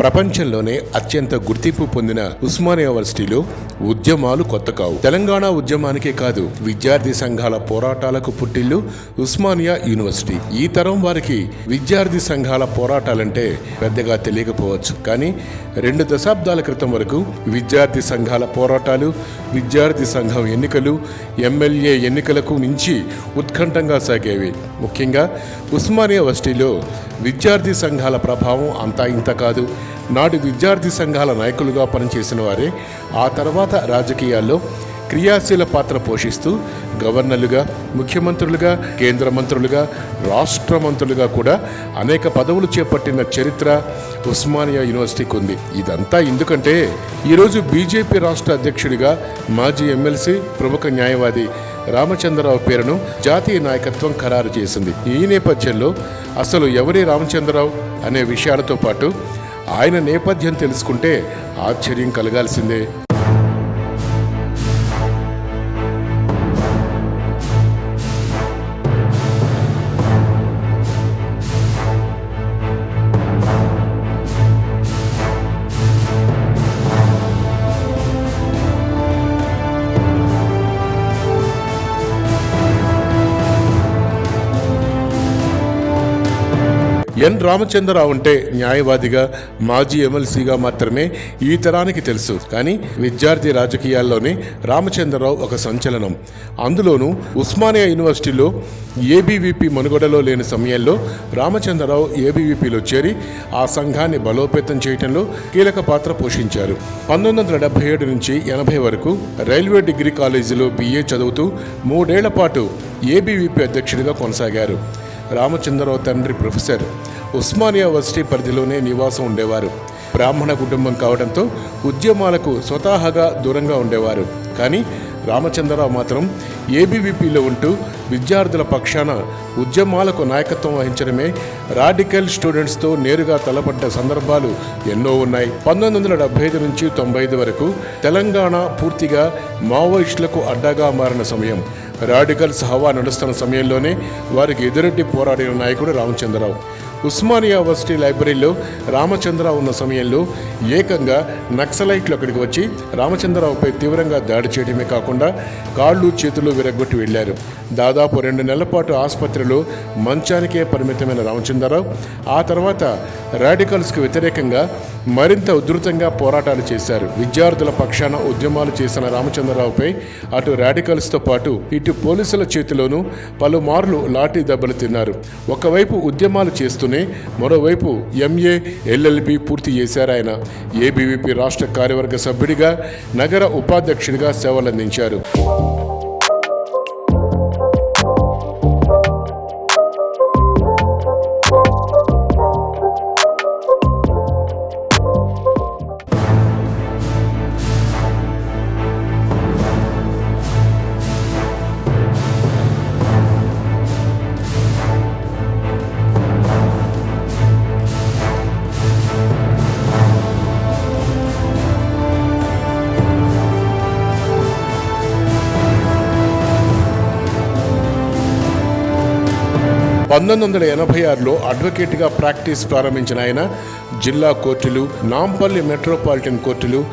ప్రపంచంలోనే అత్యంత గుర్తింపు పొందిన ఉస్మానియా యూనివర్సిటీలో ఉద్యమాలు కొత్త కావు. తెలంగాణ ఉద్యమానికే కాదు విద్యార్థి సంఘాల పోరాటాలకు పుట్టిల్లు ఉస్మానియా యూనివర్సిటీ. ఈ తరం వారికి విద్యార్థి సంఘాల పోరాటాలంటే పెద్దగా తెలియకపోవచ్చు. కానీ రెండు దశాబ్దాల క్రితం వరకు విద్యార్థి సంఘాల పోరాటాలు విద్యార్థి సంఘం ఎన్నికలు ఎమ్మెల్యే ఎన్నికలకు మించి ఉత్కంఠంగా సాగేవి. ముఖ్యంగా ఉస్మానియా యూనివర్సిటీలో విద్యార్థి సంఘాల ప్రభావం అంతా ఇంత కాదు. నాడు విద్యార్థి సంఘాల నాయకులుగా పనిచేసిన వారే ఆ తర్వాత రాజకీయాల్లో క్రియాశీల పాత్ర పోషిస్తూ గవర్నర్లుగా ముఖ్యమంత్రులుగా కేంద్ర మంత్రులుగా రాష్ట్ర మంత్రులుగా కూడా అనేక పదవులు చేపట్టిన చరిత్ర ఉస్మానియా యూనివర్సిటీకి ఉంది. ఇదంతా ఎందుకంటే ఈరోజు బీజేపీ రాష్ట్ర అధ్యక్షుడిగా మాజీ ఎమ్మెల్సీ ప్రముఖ న్యాయవాది రామచంద్రరావు పేరును జాతీయ నాయకత్వం ఖరారు చేసింది. ఈ నేపథ్యంలో అసలు ఎవరి రామచంద్రరావు అనే విషయాలతో పాటు ఆయన నేపథ్యం తెలుసుకుంటే ఆశ్చర్యం కలగాల్సిందే. ఎన్ రామచంద్రరావు అంటే న్యాయవాదిగా మాజీ ఎమ్మెల్సీగా మాత్రమే ఈ తరానికి తెలుసు. కానీ విద్యార్థి రాజకీయాల్లోనే రామచంద్రరావు ఒక సంచలనం. అందులోనూ ఉస్మానియా యూనివర్సిటీలో ఏబీవీపీ మనుగడలో లేని సమయంలో రామచంద్రరావు ఏబీవీపీలో చేరి ఆ సంఘాన్ని బలోపేతం చేయడంలో కీలక పాత్ర పోషించారు. పంతొమ్మిది వందల డెబ్బై ఏడు నుంచి ఎనభై వరకు రైల్వే డిగ్రీ కాలేజీలో బీఏ చదువుతూ మూడేళ్ళ పాటు ఏబీవీపీ అధ్యక్షుడిగా కొనసాగారు. రామచంద్రరావు తండ్రి ప్రొఫెసర్ ఉస్మానియా యూనివర్సిటీ పరిధిలోనే నివాసం ఉండేవారు. బ్రాహ్మణ కుటుంబం కావడంతో ఉద్యమాలకు స్వతహాగా దూరంగా ఉండేవారు. కానీ రామచంద్రరావు మాత్రం ఏబీవీపీలో ఉంటూ విద్యార్థుల పక్షాన ఉద్యమాలకు నాయకత్వం వహించడమే రాడికల్ స్టూడెంట్స్తో నేరుగా తలపడ్డ సందర్భాలు ఎన్నో ఉన్నాయి. పంతొమ్మిది వందల డెబ్బై ఐదు నుంచి తొంభై ఐదు వరకు తెలంగాణ పూర్తిగా మావోయిస్టులకు అడ్డాగా మారిన సమయం. రాడికల్స్ హవా నడుస్తున్న సమయంలోనే వారికి ఎదురెడ్డి పోరాడిన నాయకుడు రామచంద్రరావు. ఉస్మానియా వర్సిటీ లైబ్రరీలో రామచంద్రరావు ఉన్న సమయంలో ఏకంగా నక్సలైట్లు అక్కడికి వచ్చి రామచంద్రరావుపై తీవ్రంగా దాడి చేయడమే కాకుండా కాళ్ళు చేతులు విరగొట్టి వెళ్ళారు దాదాపు రెండు నెలల పాటు ఆసుపత్రిలో మంచానికే పరిమితమైన రామచంద్రరావు ఆ తర్వాత రాడికల్స్కు వ్యతిరేకంగా మరింత ఉధృతంగా పోరాటాలు చేశారు. విద్యార్థుల పక్షాన ఉద్యమాలు చేసిన రామచంద్రరావుపై అటు రాడికల్స్తో పాటు ఇటు పోలీసుల చేతిలోనూ పలుమార్లు లాఠీ దెబ్బలు తిన్నారు. ఒకవైపు ఉద్యమాలు చేస్తూనే మరోవైపు ఎంఏ ఎల్ఎల్బి పూర్తి చేశారు ఆయన. ఏబీవీపీ రాష్ట్ర కార్యవర్గ సభ్యుడిగా నగర ఉపాధ్యక్షుడిగా సేవలందించారు. పంతొమ్మిది వందల ఎనభై ఆరులో అడ్వకేట్గా ప్రాక్టీస్ ప్రారంభించిన ఆయన జిల్లా కోర్టులు నాంపల్లి మెట్రోపాలిటన్ కోర్టులు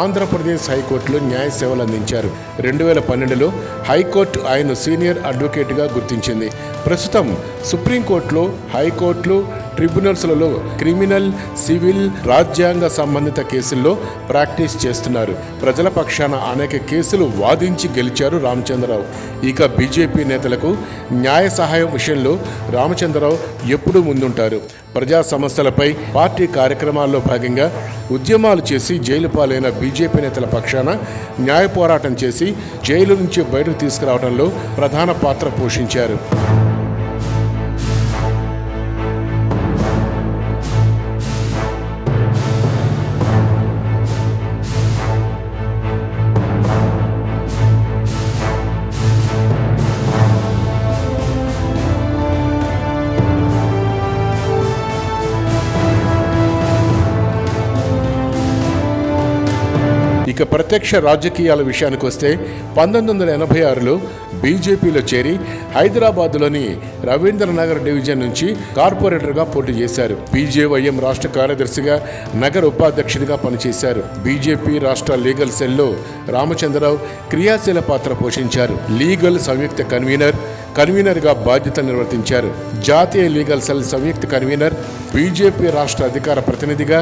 ఆంధ్రప్రదేశ్ హైకోర్టులో న్యాయ సేవలు అందించారు. రెండు వేల పన్నెండులో హైకోర్టు ఆయన సీనియర్ అడ్వకేట్గా గుర్తించింది. ప్రస్తుతం సుప్రీంకోర్టులో హైకోర్టులు ట్రిబ్యునల్స్లలో క్రిమినల్ సివిల్ రాజ్యాంగ సంబంధిత కేసుల్లో ప్రాక్టీస్ చేస్తున్నారు. ప్రజల పక్షాన అనేక కేసులు వాదించి గెలిచారు రామచంద్రరావు. ఇక బీజేపీ నేతలకు న్యాయ సహాయం విషయంలో రామచంద్రరావు ఎప్పుడూ ముందుంటారు. ప్రజా సమస్యలపై పార్టీ కార్యక్రమాల్లో భాగంగా ఉద్యమాలు చేసి జైలు పాలైన బీజేపీ నేతల పక్షాన న్యాయ పోరాటం చేసి జైలు నుంచి బయటకు తీసుకురావడంలో ప్రధాన పాత్ర పోషించారు. ఇక ప్రత్యక్ష రాజకీయాల విషయానికి వస్తే పంతొమ్మిది వందల ఎనభై ఆరులో బీజేపీలో చేరి హైదరాబాద్లోని రవీంద్రనగర్ డివిజన్ నుంచి కార్పొరేటర్గా పోటీ చేశారు. బీజేవైఎం రాష్ట్ర కార్యదర్శిగా నగర ఉపాధ్యక్షుడిగా పనిచేశారు. బీజేపీ రాష్ట్ర లీగల్ సెల్లో రామచంద్రరావు క్రియాశీల పాత్ర పోషించారు. లీగల్ సంయుక్త కన్వీనర్ కన్వీనర్గా బాధ్యతలు నిర్వర్తించారు. జాతీయ లీగల్ సెల్ సంయుక్త కన్వీనర్ బీజేపీ రాష్ట్ర అధికార ప్రతినిధిగా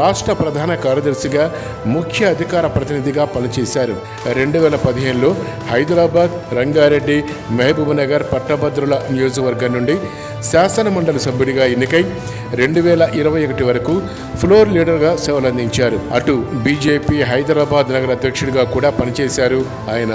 రాష్ట్ర ప్రధాన కార్యదర్శిగా ముఖ్య అధికార ప్రతినిధిగా పనిచేశారు. రెండు వేల పదిహేనులో హైదరాబాద్ రంగారెడ్డి మహబూబ్నగర్ పట్టభద్రుల నియోజకవర్గం నుండి శాసనమండలి సభ్యుడిగా ఎన్నికై రెండు వేల ఇరవై ఒకటి వరకు ఫ్లోర్ లీడర్గా సేవలందించారు. అటు బీజేపీ హైదరాబాద్ నగర అధ్యక్షుడిగా కూడా పనిచేశారు ఆయన.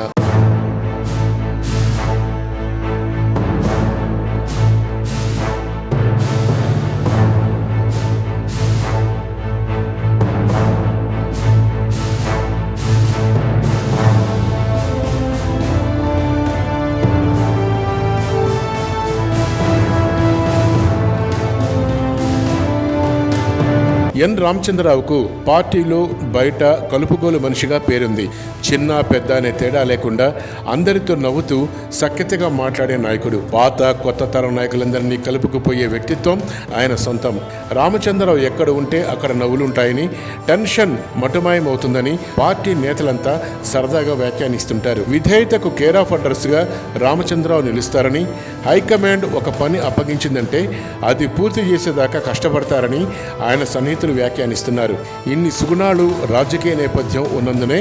ఎన్ రామచంద్రరావుకు పార్టీలో బయట కలుపుగోలు మనిషిగా పేరుంది. చిన్న పెద్ద అనే తేడా లేకుండా అందరితో నవ్వుతూ సఖ్యతగా మాట్లాడే నాయకుడు. పాత కొత్త తరం నాయకులందరినీ కలుపుకుపోయే వ్యక్తిత్వం ఆయన సొంతం. రామచంద్రరావు ఎక్కడ ఉంటే అక్కడ నవ్వులుంటాయని టెన్షన్ మటుమాయం అవుతుందని పార్టీ నేతలంతా సరదాగా వ్యాఖ్యానిస్తుంటారు. విధేయతకు కేర్ ఆఫ్ అడ్రస్గా రామచంద్రరావు నిలుస్తారని హైకమాండ్ ఒక పని అప్పగించిందంటే అది పూర్తి చేసేదాకా కష్టపడతారని ఆయన సన్నిహితులు వ్యాఖ్యానిస్తున్నారు. ఇన్ని సుగుణాలు రాజకీయ నేపథ్యం ఉన్నందునే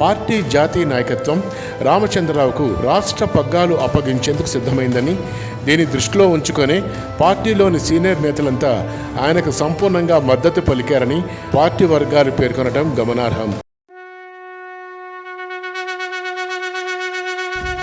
పార్టీ జాతీయ నాయకత్వం రామచంద్రరావుకు రాష్ట్ర పగ్గాలు అప్పగించేందుకు సిద్ధమైందని దీని దృష్టిలో ఉంచుకొని పార్టీలోని సీనియర్ నేతలంతా ఆయనకు సంపూర్ణంగా మద్దతు పలికారని పార్టీ వర్గాలు పేర్కొనడం గమనార్హం.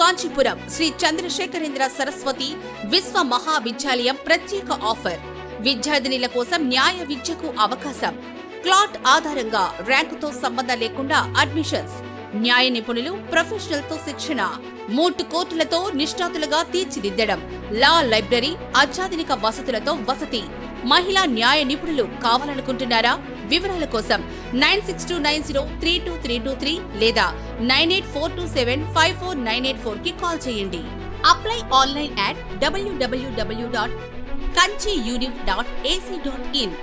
కాంచీపురం శ్రీ చంద్రశేఖరేంద్ర సరస్వతి విశ్వ మహావిద్యాలయం ప్రత్యేక ఆఫర్. విద్యార్థినిల కోసం న్యాయ విద్యకు అవకాశం. క్లాట్ ఆధారంగా ర్యాంకుతో సంబంధం లేకుండా అడ్మిషన్స్. న్యాయ నిపుణులు ప్రొఫెషనల్తో శిక్షణ. మూటు కోర్టులతో నిష్ణాతులుగా తీర్చిదిద్దడం. లా లైబ్రరీ అత్యాధునిక వసతులతో వసతి. మహిళా న్యాయ నిపుణులు కావాలనుకుంటున్నారా? వివరాల కోసం nine six two nine zero three two three two three లేదా nine eight four two seven five four nine eight ఫోర్కి కాల్ చేయండి. Apply online at W W W dot Kanchi dot A C dot in.